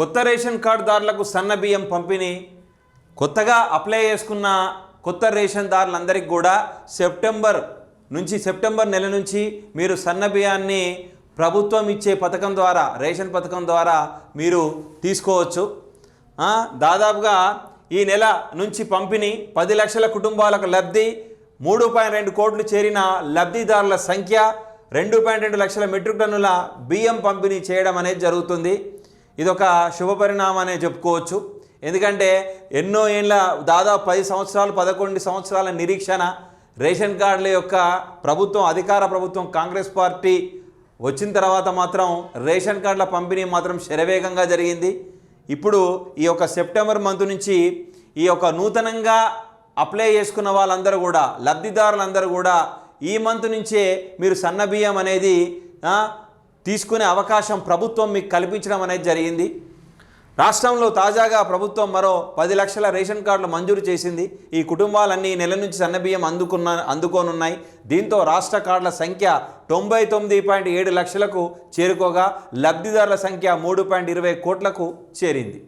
కొత్త రేషన్ కార్డుదారులకు సన్న బియ్యం పంపిణీ కొత్తగా అప్లై చేసుకున్న కొత్త రేషన్ దారులందరికీ కూడా సెప్టెంబర్ నుంచి సెప్టెంబర్ నెల నుంచి మీరు సన్న బియ్యాన్ని ప్రభుత్వం ఇచ్చే పథకం ద్వారా రేషన్ పథకం ద్వారా మీరు తీసుకోవచ్చు. దాదాపుగా ఈ నెల నుంచి పంపిణీ పది లక్షల కుటుంబాలకు లబ్ధి మూడు పాయింట్ రెండు కోట్లు చేరిన లబ్ధిదారుల సంఖ్య రెండు పాయింట్ రెండు లక్షల మెట్రిక్ టన్నుల బియ్యం పంపిణీ చేయడం అనేది జరుగుతుంది. ఇదొక శుభపరిణామం అనే చెప్పుకోవచ్చు. ఎందుకంటే ఎన్నో ఏళ్ళ దాదాపు పది సంవత్సరాలు పదకొండు సంవత్సరాల నిరీక్షణ రేషన్ కార్డుల యొక్క ప్రభుత్వం అధికార ప్రభుత్వం కాంగ్రెస్ పార్టీ వచ్చిన తర్వాత మాత్రం రేషన్ కార్డుల పంపిణీ మాత్రం శరవేగంగా జరిగింది. ఇప్పుడు ఈ యొక్క సెప్టెంబర్ మంత్ నుంచి ఈ యొక్క నూతనంగా అప్లై చేసుకున్న వాళ్ళందరూ కూడా లబ్ధిదారులందరూ కూడా ఈ మంత్ నుంచే మీరు సన్న బియ్యం అనేది తీసుకునే అవకాశం ప్రభుత్వం మీకు కల్పించడం అనేది జరిగింది. రాష్ట్రంలో తాజాగా ప్రభుత్వం మరో పది లక్షల రేషన్ కార్డులు మంజూరు చేసింది. ఈ కుటుంబాలన్నీ నెల నుంచి సన్నబియ్యం అందుకున్న అందుకోనున్నాయి. దీంతో రాష్ట్ర కార్డుల సంఖ్య తొంభై తొమ్మిది పాయింట్ ఏడు లక్షలకు చేరుకోగా లబ్ధిదారుల సంఖ్య మూడు పాయింట్ ఇరవై కోట్లకు చేరింది.